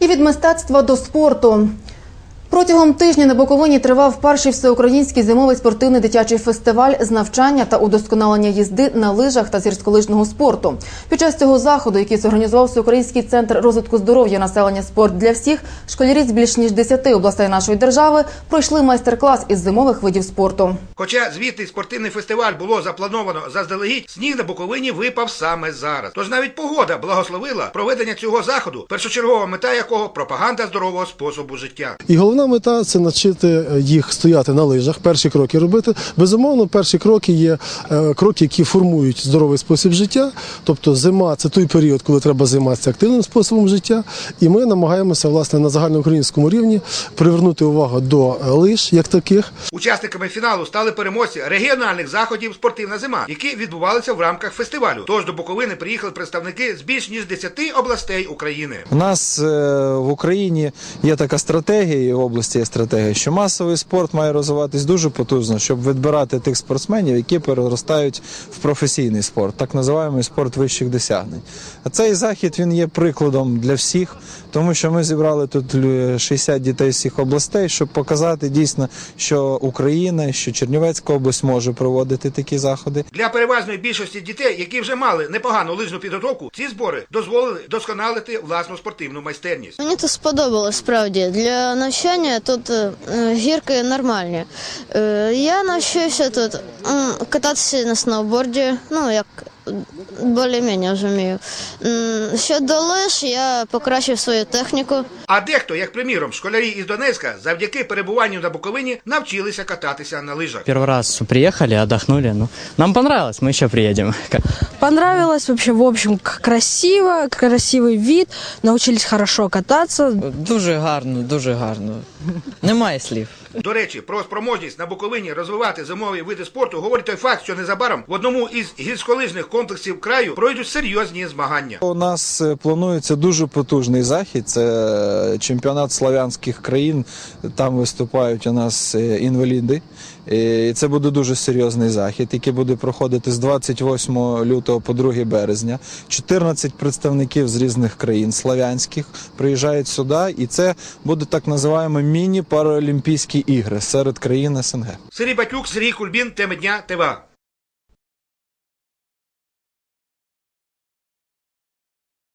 І від мистецтва до спорту. Протягом тижня на Буковині тривав перший всеукраїнський зимовий спортивний дитячий фестиваль з навчання та удосконалення їзди на лижах та з гірськолижного спорту. Під час цього заходу, який зорганізував Всеукраїнський центр розвитку здоров'я населення спорт для всіх, школярі з більш ніж 10 областей нашої держави пройшли майстер-клас із зимових видів спорту. Хоча звітний спортивний фестиваль було заплановано заздалегідь, сніг на Буковині випав саме зараз. Тож навіть погода благословила проведення цього заходу, першочергова мета якого пропаганда здорового способу життя. І головна мета це навчити їх стояти на лижах, перші кроки робити. Безумовно, перші кроки є е, кроки, які формують здоровий спосіб життя. Тобто зима це той період, коли треба займатися активним способом життя. І ми намагаємося власне на загальноукраїнському рівні привернути увагу до е, лиж як таких. Учасниками фіналу стали переможці регіональних заходів Спортивна зима, які відбувалися в рамках фестивалю. Тож до Буковини приїхали представники з більш ніж 10 областей України. У нас е, в Україні є така стратегія, області є стратегія, що масовий спорт має розвиватись дуже потужно, щоб відбирати тих спортсменів, які переростають в професійний спорт, так називаємо спорт вищих досягнень. А цей захід він є прикладом для всіх, тому що ми зібрали тут лю- 60 дітей з всіх областей, щоб показати дійсно, що Україна, що Чернівецька область може проводити такі заходи. Для переважної більшості дітей, які вже мали непогану лижну підготовку, ці збори дозволили досконалити власну спортивну майстерність. Мені це сподобалось справді. Для навчання тут е, гірки нормальні. Е, я навчився тут кататися на сноуборді, ну як більш-менш вже вмію. М, Щодо лиж, я покращив свою техніку. А дехто, як приміром, школярі із Донецька, завдяки перебуванню на Буковині навчилися кататися на лижах. Первый раз приехали, отдохнули. Ну, нам понравилось, мы еще приедем. Понравилось вообще, в общем, к- красиво, красивый вид, научились хорошо кататься. Дуже гарно, дуже гарно. Немає слів. До речі, про спроможність на Буковині розвивати зимові види спорту говорить той факт, що незабаром в одному із гірськолижних комплексів краю пройдуть серйозні змагання. У нас е, планується дуже потужний захід. Це е, чемпіонат славянських країн. Там виступають у нас е, інваліди. І це буде дуже серйозний захід, який буде проходити з 28 лютого по 2 березня. 14 представників з різних країн славянських приїжджають сюди, і це буде так називаємо міні-паралімпійські ігри серед країн СНГ. Сергій Батюк, Сергій Кульбін, теми дня, ТВА.